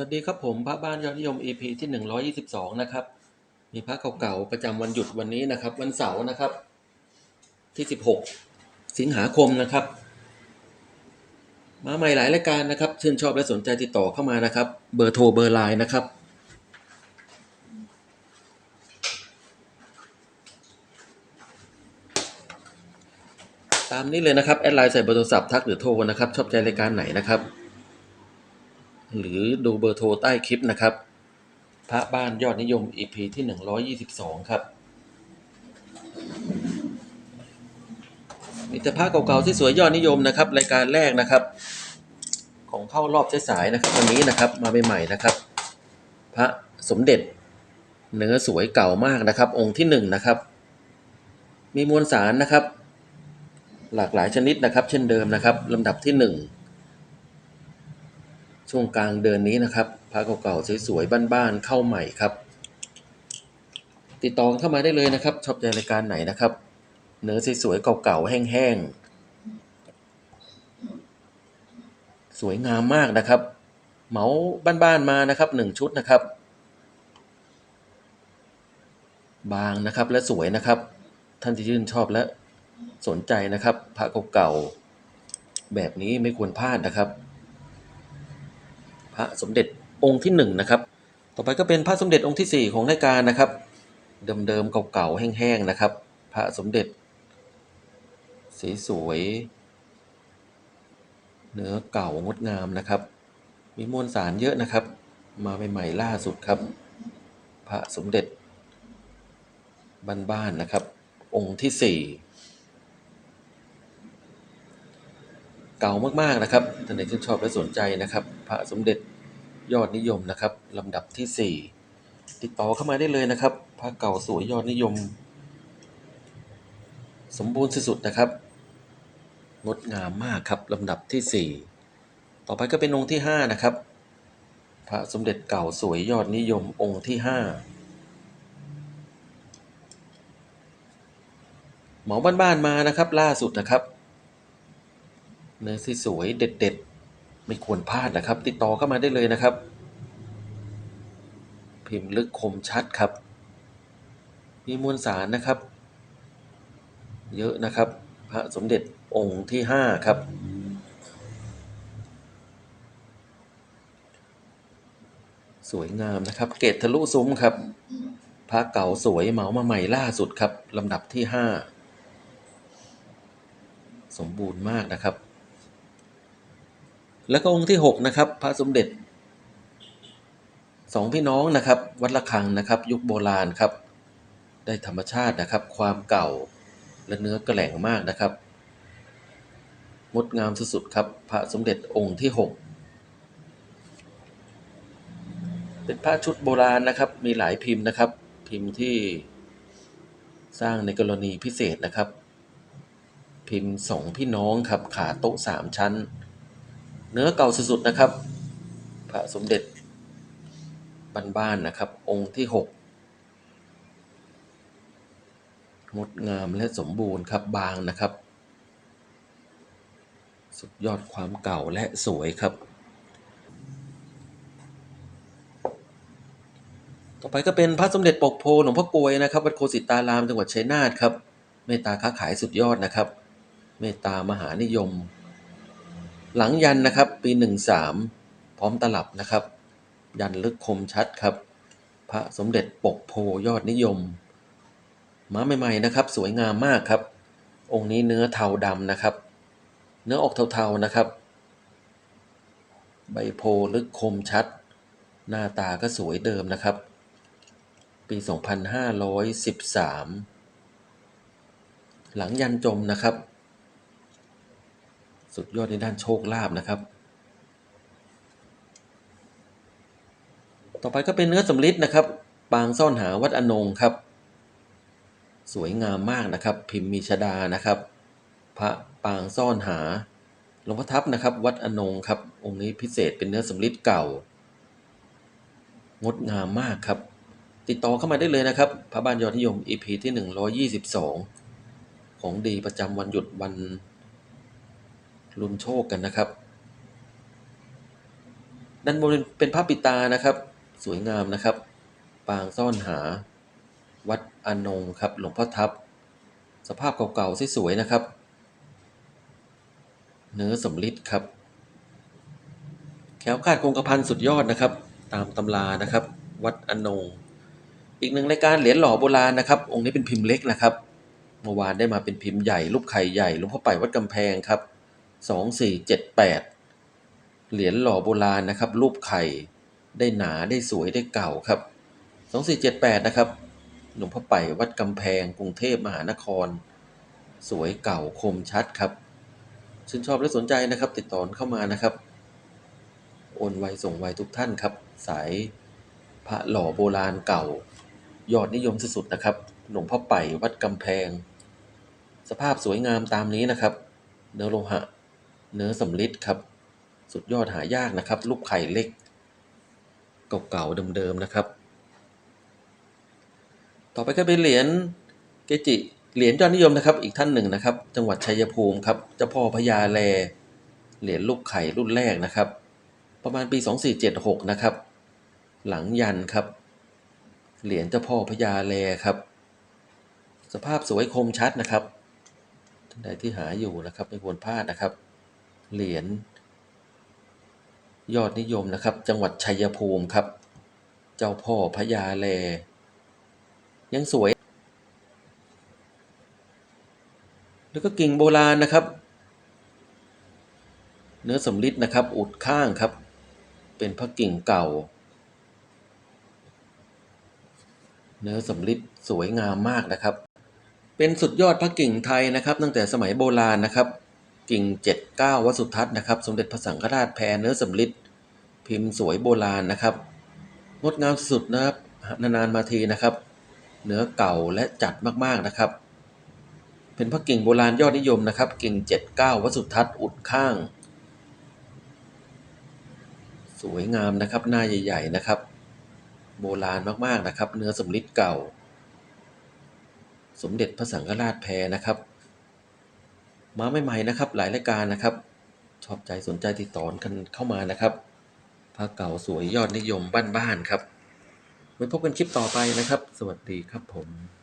วัสดีครับผมพระบ้านยอดนิยม EP ที่ 122 นะครับ มีพระเก่าๆประจำวันหยุดวันนี้นะครับ วันเสาร์นะครับ ที่ 16 สิงหาคมนะครับ มาใหม่หลายรายการนะครับ ชื่นชอบและสนใจติดต่อเข้ามานะครับ เบอร์โทรเบอร์ไลน์นะครับ ตามนี้เลยนะครับ แอดไลน์ใส่เบอร์โทรศัพท์ทักหรือโทรนะครับ ชอบใจรายการไหนนะครับ หรือดูเบอร์โทรใต้คลิปนะครับ พระบ้านยอดนิยม EP ที่ 122 ครับมีแต่พระเก่าๆที่สวยยอดนิยมนะครับ รายการแรกนะครับ ของเข้ารอบสายๆนะครับวันนี้นะครับมาใหม่ๆนะครับ พระสมเด็จ เนื้อสวยเก่ามากนะครับ องค์ที่หนึ่งนะครับ มีมวลสารนะครับ หลากหลายชนิดนะครับ เช่นเดิมนะครับลำดับที่หนึ่ง ช่วงกลางเดือนนี้นะครับพระเก่าๆสวยๆบ้านๆเข้าใหม่ครับ ติดต่อเข้ามาได้เลยนะครับ ชอบใจรายการไหนนะครับ เนื้อสวยๆเก่าๆแห้งๆสวยงามมากนะครับ เหมาบ้านๆมานะครับหนึ่งชุดนะครับ บางนะครับและสวยนะครับ ท่านที่ชื่นชอบและสนใจนะครับพระเก่าๆแบบนี้ไม่ควรพลาดนะครับ ระสมเด็จองค์ที่หนึ่งนะครับ ต่อไปก็เป็นพระสมเด็จองค์ที่สี่ของรายการนะครับ เดิมๆเก่าๆแห้งๆนะครับ พระสมเด็จ สีสวย เนื้อเก่างดงามนะครับ มีมวลสารเยอะนะครับ มาใหม่ๆล่าสุดครับ พระสมเด็จบ้านๆนะครับ องค์ที่สี่ เก่ามากๆนะครับท่านใดชื่นชอบและสนใจนะครับ พระสมเด็จยอดนิยมนะครับลำดับที่สี่ติดต่อเข้ามาได้เลยนะครับ พระเก่าสวยยอดนิยม สมบูรณ์สุดๆนะครับงดงามมากครับลำดับที่สี่ต่อไปก็เป็นองค์ที่ห้านะครับ พระสมเด็จเก่าสวยยอดนิยมองค์ที่ห้าหมาบ้านๆมานะครับ ล่าสุดนะครับ เนื้อสีสวยเด็ด ๆ ไม่ควรพลาดนะครับ ติดต่อเข้ามาได้เลยนะครับ พิมพ์ลึกคมชัดครับ มีมวลสารนะครับ เยอะนะครับ พระสมเด็จองค์ที่ห้าครับ สวยงามนะครับ เกตทะลุซุ้มครับพระเก่าสวยเหมามาใหม่ล่าสุดครับลำดับที่ห้าสมบูรณ์มากนะครับ แล้วก็องค์ที่หกนะครับ พระสมเด็จสองพี่น้องนะครับ วัดระฆังนะครับ ยุคโบราณครับ ได้ธรรมชาตินะครับ ความเก่าและเนื้อแกร่งมากนะครับงดงามสุดๆครับ พระสมเด็จองค์ที่หกเป็นพระชุดโบราณนะครับ มีหลายพิมพ์นะครับ พิมพ์ที่สร้างในกรณีพิเศษนะครับ พิมพ์สองพี่น้องครับขาโต๊ะสามชั้น เนื้อเก่าสุดๆนะครับ พระสมเด็จบ้านๆนะครับ องค์ที่หกงดงามและสมบูรณ์ครับบางนะครับ สุดยอดความเก่าและสวยครับ ต่อไปก็เป็นพระสมเด็จปกโพหลวงพ่อกลวยนะครับวัดโคสิตารามจังหวัดชัยนาทครับเมตตาค้าขายสุดยอดนะครับ เมตตามหานิยม หลังยันนะครับปีหนึ่งสามพร้อมตลับนะครับ ยันลึกคมชัดครับ พระสมเด็จปกโพยอดนิยม ม้าใหม่ๆนะครับ สวยงามมากครับ องค์นี้เนื้อเทาดำนะครับ เนื้อออกเทาๆนะครับ ใบโพลึกคมชัด หน้าตาก็สวยเดิมนะครับ ปี 2513 หลังยันจมนะครับ สุดยอดในด้านโชคลาภนะครับ ต่อไปก็เป็นเนื้อสำลิดนะครับ ปางซ่อนหาวัดอนงครับ สวยงามมากนะครับ พิมพ์มีชดานะครับ พระปางซ่อนหาหลวงพ่อทับนะครับ วัดอนงครับ องค์นี้พิเศษเป็นเนื้อสำลิดเก่า งดงามมากครับ ติดต่อเข้ามาได้เลยนะครับ พระบ้านยอดนิยม EP ที่ 122 ของดีประจำวันหยุดวัน ลุ้นโชคกันนะครับ ด้านบนเป็นพระปิดตานะครับ สวยงามนะครับ ปางซ่อนหา วัดอนงครับ หลวงพ่อทับ สภาพเก่าๆสวยๆนะครับ เนื้อสำลิดครับ แขวคาดคงกระพันสุดยอดนะครับ ตามตำรานะครับ วัดอนงอีกหนึ่งรายการเหรียญหล่อโบราณนะครับ องค์นี้เป็นพิมพ์เล็กนะครับเมื่อวานได้มาเป็นพิมพ์ใหญ่รูปไข่ใหญ่หลวงพ่อไปวัดกำแพงครับ สองสี่เจ็ดแปดเหรียญหล่อโบราณนะครับ รูปไข่ ได้หนาได้สวยได้เก่าครับสองสี่เจ็ดแปดนะครับหลวงพ่อไปวัดกำแพงกรุงเทพมหานคร สวยเก่าคมชัดครับชื่นชอบและสนใจนะครับ ติดต่อเข้ามานะครับ โอนไวส่งไวทุกท่านครับ สายพระหล่อโบราณเก่า ยอดนิยมสุดๆนะครับ หลวงพ่อไปวัดกำแพง สภาพสวยงามตามนี้นะครับ เนื้อโลหะ เนื้อสำลิดครับ สุดยอดหายากนะครับ ลูกไข่เล็ก เก่าๆเดิมๆนะครับ ต่อไปก็เป็นเหรียญเกจิเหรียญยอดนิยมนะครับ อีกท่านหนึ่งนะครับ จังหวัดชัยภูมิครับเจ้าพ่อพญาแลเหรียญลูกไข่รุ่นแรกนะครับ ประมาณปี 2476 นะครับ หลังยันครับ เหรียญเจ้าพ่อพญาแลครับ สภาพสวยคมชัดนะครับท่านใดที่หาอยู่นะครับ ไม่ควรพลาดนะครับ เหรียญยอดนิยมนะครับ จังหวัดชัยภูมิครับ เจ้าพ่อพญาแล ยังสวย แล้วก็กิ่งโบราณนะครับ เนื้อสำลิดนะครับ อุดข้างครับ เป็นพระกิ่งเก่า เนื้อสำลิดสวยงามมากนะครับ เป็นสุดยอดพระกิ่งไทยนะครับ ตั้งแต่สมัยโบราณนะครับ กิ่งเจ็ดเก้าวัดสุทัศน์นะครับ สมเด็จพระสังฆราชแพรเนื้อสำลิดพิมพ์สวยโบราณนะครับ งดงามสุดนะครับนานๆมาทีนะครับ เนื้อเก่าและจัดมากๆนะครับ เป็นพระกิ่งโบราณยอดนิยมนะครับ กิ่งเจ็ดเก้าวัดสุทัศน์อุดข้าง สวยงามนะครับ หน้าใหญ่ๆนะครับ โบราณมากๆนะครับ เนื้อสำลิดเก่า สมเด็จพระสังฆราชแพรนะครับ มาใหม่ๆนะครับ หลายรายการนะครับ ชอบใจสนใจติดต่อกันเข้ามานะครับพระเก่าสวยยอดนิยมบ้านๆครับไว้พบกันคลิปต่อไปนะครับ สวัสดีครับผม